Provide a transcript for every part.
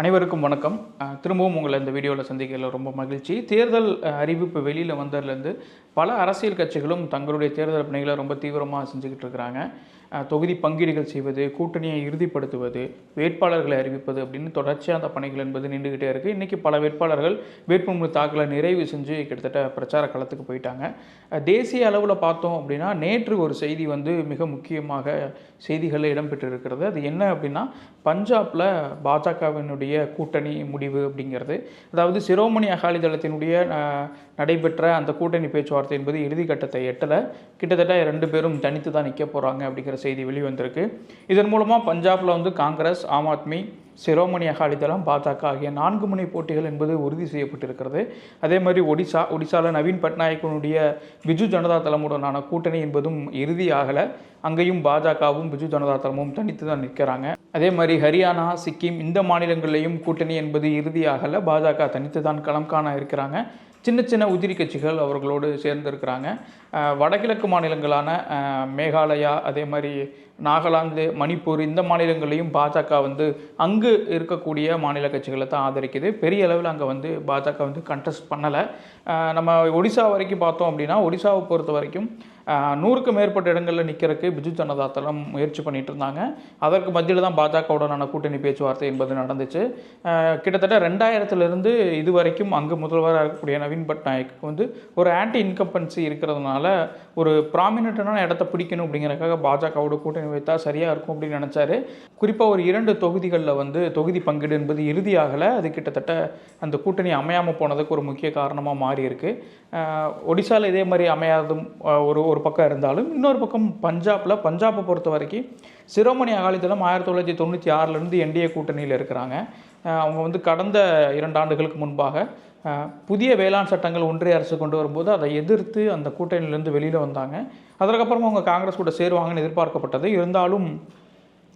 அனைவருக்கும் வணக்கம். திரும்பவும் உங்களை இந்த வீடியோவில் சந்திக்கிறதுல ரொம்ப மகிழ்ச்சி. தேர்தல் அறிவிப்பு வெளியில் வந்ததுலேருந்து பல அரசியல் கட்சிகளும் தங்களுடைய தேர்தல் பணிகளை ரொம்ப தீவிரமாக செஞ்சுக்கிட்டு இருக்கிறாங்க. தொகுதி பங்கீடுகள் செய்வது கூட்டணியை இறுதிப்படுத்துவது வேட்பாளர்களை அறிவிப்பது அப்படின்னு தொடர்ச்சியாக அந்த பணிகள் என்பது நின்றுக்கிட்டே இருக்குது இன்றைக்கி பல வேட்பாளர்கள் வேட்புமனு தாக்கலை நிறைவு செஞ்சு கிட்டத்தட்ட பிரச்சார களத்துக்கு போயிட்டாங்க. தேசிய அளவில் பார்த்தோம் அப்படின்னா நேற்று ஒரு செய்தி வந்து மிக முக்கியமாக செய்திகளில் இடம்பெற்றிருக்கிறது. அது என்ன அப்படின்னா பஞ்சாப்பில் பாஜகவினுடைய கூட்டணி முடிவு அப்படிங்கிறது. அதாவது சிரோமணி அகாலிதளத்தினுடைய தளத்தினுடைய நடைபெற்ற அந்த கூட்டணி பேச்சுவார்த்தை என்பது இறுதிக்கட்டத்தை எட்டலை. கிட்டத்தட்ட ரெண்டு பேரும் தனித்து தான் நிற்க போகிறாங்க அப்படிங்கிற செய்தி வெளிவந்திருக்கு. இதன் மூலமாக பஞ்சாப்ல வந்து காங்கிரஸ் ஆம் ஆத்மி சிரோமணி அகாலிதளம் பாஜக ஆகிய நான்கு முனை போட்டிகள் என்பது உறுதி செய்யப்பட்டிருக்கிறது. அதே மாதிரி ஒடிசா ஒடிசாவில் நவீன் பட்நாயக்கனுடைய பிஜு ஜனதா தளமுடனான கூட்டணி என்பதும் இறுதியாகலை அங்கேயும் பாஜகவும் பிஜு ஜனதா தளமும் தனித்து தான் நிற்கிறாங்க. அதே மாதிரி ஹரியானா சிக்கிம் இந்த மாநிலங்களிலேயும் கூட்டணி என்பது இறுதியாகலை பாஜக தனித்து தான் களம் காண இருக்கிறாங்க. சின்ன சின்ன உதிரி கட்சிகள் அவர்களோடு சேர்ந்திருக்கிறாங்க. வடகிழக்கு மாநிலங்களான மேகாலயா அதே மாதிரி நாகாலாந்து மணிப்பூர் இந்த மாநிலங்களையும் பாஜக வந்து அங்கு இருக்கக்கூடிய மாநில கட்சிகளை தான் ஆதரிக்குது. பெரிய அளவில் அங்கே வந்து பாஜக வந்து கண்டெஸ்ட் பண்ணலை. நம்ம ஒடிசா வரைக்கும் பார்த்தோம் அப்படின்னா ஒடிசாவை பொறுத்த வரைக்கும் நூறுக்கு நூறுக்கும் மேற்பட்ட இடங்களில் நிற்கிறதுக்கு பிஜு ஜனதா தளம் முயற்சி பண்ணிட்டு இருந்தாங்க அதற்கு மத்தியில் தான் பாஜகவுடனான கூட்டணி பேச்சுவார்த்தை என்பது நடந்துச்சு. கிட்டத்தட்ட ரெண்டாயிரத்துலேருந்து இது வரைக்கும் அங்கு முதல்வராக இருக்கக்கூடிய நவீன் பட்நாயக்கு வந்து ஒரு ஆன்டி இன்கம்பன்சி இருக்கிறதுனால ஒரு ப்ராமினெண்ட்டான இடத்த பிடிக்கணும் அப்படிங்கிறக்காக பாஜகவோட கூட்டணி வைத்தா சரியாக இருக்கும் அப்படின்னு நினச்சாரு. குறிப்பாக ஒரு இரண்டு தொகுதிகளில் வந்து தொகுதி பங்கீடு என்பது இறுதியாகலை. அது கிட்டத்தட்ட அந்த கூட்டணி அமையாமல் போனதுக்கு ஒரு முக்கிய காரணமாக மாறி இருக்கு ஒடிசாவில் இதே மாதிரி அமையாதும் ஒரு ஒரு ஒரு பக்கம் இருந்தாலும் இன்னொரு பக்கம் பஞ்சாபில் பஞ்சாபை பொறுத்த வரைக்கும் சிரோமணி அகாலிதளம் ஆயிரத்தி தொள்ளாயிரத்தி தொண்ணூற்றி ஆறிலிருந்து என்டிஏ கூட்டணியில் இருக்கிறாங்க. அவங்க வந்து கடந்த இரண்டு ஆண்டுகளுக்கு முன்பாக புதிய வேளாண் சட்டங்கள் ஒன்றிய அரசு கொண்டு வரும்போது அதை எதிர்த்து அந்த கூட்டணியிலேருந்து வெளியில் வந்தாங்க. அதற்கப்புறம் அவங்க காங்கிரஸ் கூட சேருவாங்கன்னு எதிர்பார்க்கப்பட்டது. இருந்தாலும்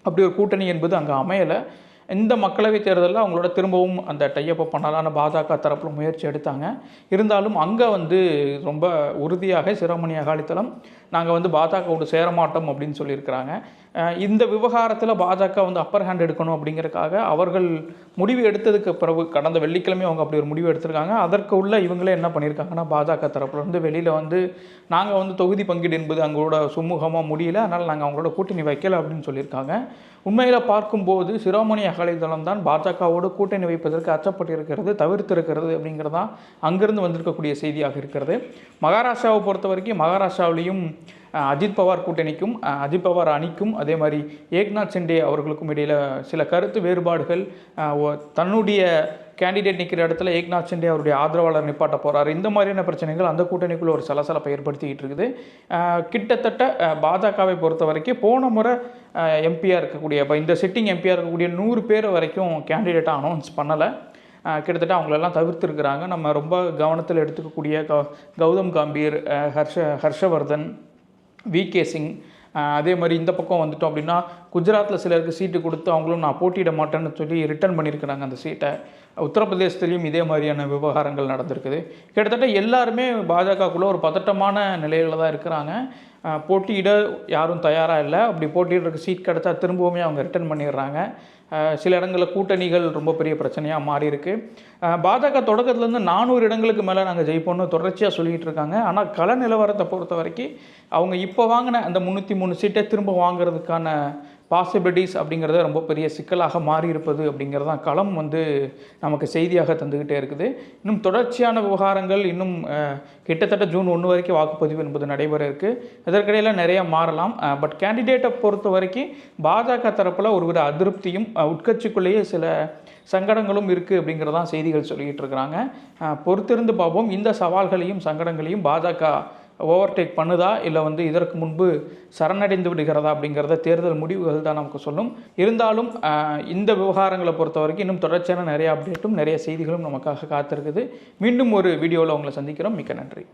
அப்படி ஒரு கூட்டணி என்பது அங்கே அமையலை. இந்த மக்களவைத் தேர்தலில் அவங்களோட திரும்பவும் அந்த டையப்பை பண்ணலான்னு பாஜக தரப்பில் முயற்சி எடுத்தாங்க. இருந்தாலும் அங்கே வந்து ரொம்ப உறுதியாக சிரோமணி அகாலித்தளம் நாங்கள் வந்து பாஜகவோடு சேரமாட்டோம் அப்படின்னு சொல்லியிருக்கிறாங்க. இந்த விவகாரத்தில் பாஜக வந்து அப்பர் ஹேண்ட் எடுக்கணும் அப்படிங்கிறதுக்காக அவர்கள் முடிவு எடுத்ததுக்கு பிறகு கடந்த வெள்ளிக்கிழமை அவங்க அப்படி ஒரு முடிவு எடுத்திருக்காங்க. அதற்கு உள்ள இவங்களே என்ன பண்ணியிருக்காங்கன்னா பாஜக தரப்புலேருந்து வெளியில் வந்து நாங்கள் வந்து தொகுதி பங்கீடு என்பது அவங்களோட சுமூகமாக முடியல அதனால் நாங்கள் அவங்களோட கூட்டணி வைக்கல அப்படின்னு சொல்லியிருக்காங்க. உண்மையில் பார்க்கும்போது சிரோமணி அகாலிதளம் தான் பாஜகவோடு கூட்டணி வைப்பதற்கு அச்சப்பட்டிருக்கிறது தவிர்த்திருக்கிறது அப்படிங்கிறது தான் அங்கிருந்து வந்திருக்கக்கூடிய செய்தியாக இருக்கிறது. மகாராஷ்டிராவை பொறுத்த வரைக்கும் மகாராஷ்டிராவிலையும் அஜித் பவார் கூட்டணிக்கும் அஜித் பவார் அணிக்கும் அதே மாதிரி ஏக்நாத் சிண்டே அவர்களுக்கும் இடையில் சில கருத்து வேறுபாடுகள். தன்னுடைய கேண்டிடேட் நிற்கிற இடத்துல ஏக்நாத் சிண்டே அவருடைய ஆதரவாளர் நிப்பாட்ட போறாரு. இந்த மாதிரியான பிரச்சனைகள் அந்த கூட்டணிக்குள்ள ஒரு சலசலப்பை ஏற்படுத்திக்கிட்டு இருக்குது. கிட்டத்தட்ட பாஜகவை பொறுத்த வரைக்கும் போன முறை எம்பியாக இருக்கக்கூடிய இப்போ இந்த சிட்டிங் எம்பியாக இருக்கக்கூடிய நூறு பேர் வரைக்கும் கேண்டிடேட்டாக அனௌன்ஸ் பண்ணலை. கிட்டத்தட்ட அவங்களெல்லாம் தவிர்த்துருக்குறாங்க நம்ம ரொம்ப கவனத்தில் எடுத்துக்கக்கூடிய க கௌதம் காம்பீர் ஹர்ஷ ஹர்ஷவர்தன் வி கே சிங் அதே மாதிரி இந்த பக்கம் வந்துட்டோம் அப்படின்னா குஜராத்தில் சிலருக்கு சீட்டு கொடுத்து அவங்களும் நான் போட்டியிட மாட்டேன்னு சொல்லி ரிட்டர்ன் பண்ணியிருக்கிறாங்க அந்த சீட்டை. உத்தரப்பிரதேசத்துலேயும் இதே மாதிரியான விவகாரங்கள் நடந்திருக்குது. கிட்டத்தட்ட எல்லாருமே பாஜகக்குள்ளே ஒரு பதட்டமான நிலையில் தான் இருக்கிறாங்க. போட்டியிட யாரும் தயாராக இல்லை. அப்படி போட்டியிடுறதுக்கு சீட் கிடச்சா திரும்பவுமே அவங்க ரிட்டர்ன் பண்ணிடுறாங்க. சில இடங்களில் கூட்டணிகள் ரொம்ப பெரிய பிரச்சனையாக மாறி இருக்கு. பாஜக தொடக்கத்துலேருந்து நானூறு இடங்களுக்கு மேலே நாங்கள் ஜெயிப்போம்னு தொடர்ச்சியாக சொல்லிகிட்டு இருக்காங்க. ஆனால் கள நிலவரத்தை பொறுத்த வரைக்கும் அவங்க இப்போ வாங்கின அந்த முந்நூற்றி மூணு சீட்டை திரும்ப வாங்குறதுக்கான பாசிபிலிட்டிஸ் அப்படிங்கிறத ரொம்ப பெரிய சிக்கலாக மாறி இருப்பது அப்படிங்கிறது தான் களம் வந்து நமக்கு செய்தியாக தந்துக்கிட்டே இருக்குது. இன்னும் தொடர்ச்சியான விவகாரங்கள் இன்னும் கிட்டத்தட்ட ஜூன் ஒன்று வரைக்கும் வாக்குப்பதிவு என்பது நடைபெற இருக்குது இதற்கிடையில் நிறைய மாறலாம். பட் கேண்டிடேட்டை பொறுத்த வரைக்கும் பாஜக தரப்பில் ஒருவித அதிருப்தியும் உட்கட்சிக்குள்ளேயே சில சங்கடங்களும் இருக்குது அப்படிங்கிறதான் செய்திகள் சொல்லிக்கிட்டு இருக்கிறாங்க. பொறுத்திருந்து பார்ப்போம். இந்த சவால்களையும் சங்கடங்களையும் பாஜக ஓவர்டேக் பண்ணுதா? இல்லை வந்து இதற்கு முன்பு சரணடைந்து விடுகிறதா? அப்படிங்கிறத தேர்தல் முடிவுகள் தான் நமக்கு சொல்லும். இருந்தாலும் இந்த விவகாரங்களை பொறுத்த வரைக்கும் இன்னும் தொடர்ச்சியான நிறைய அப்டேட்டும் நிறைய செய்திகளும் நமக்காக காத்திருக்குது. மீண்டும் ஒரு வீடியோவில் உங்களை சந்திக்கிறோம். மிக்க நன்றி.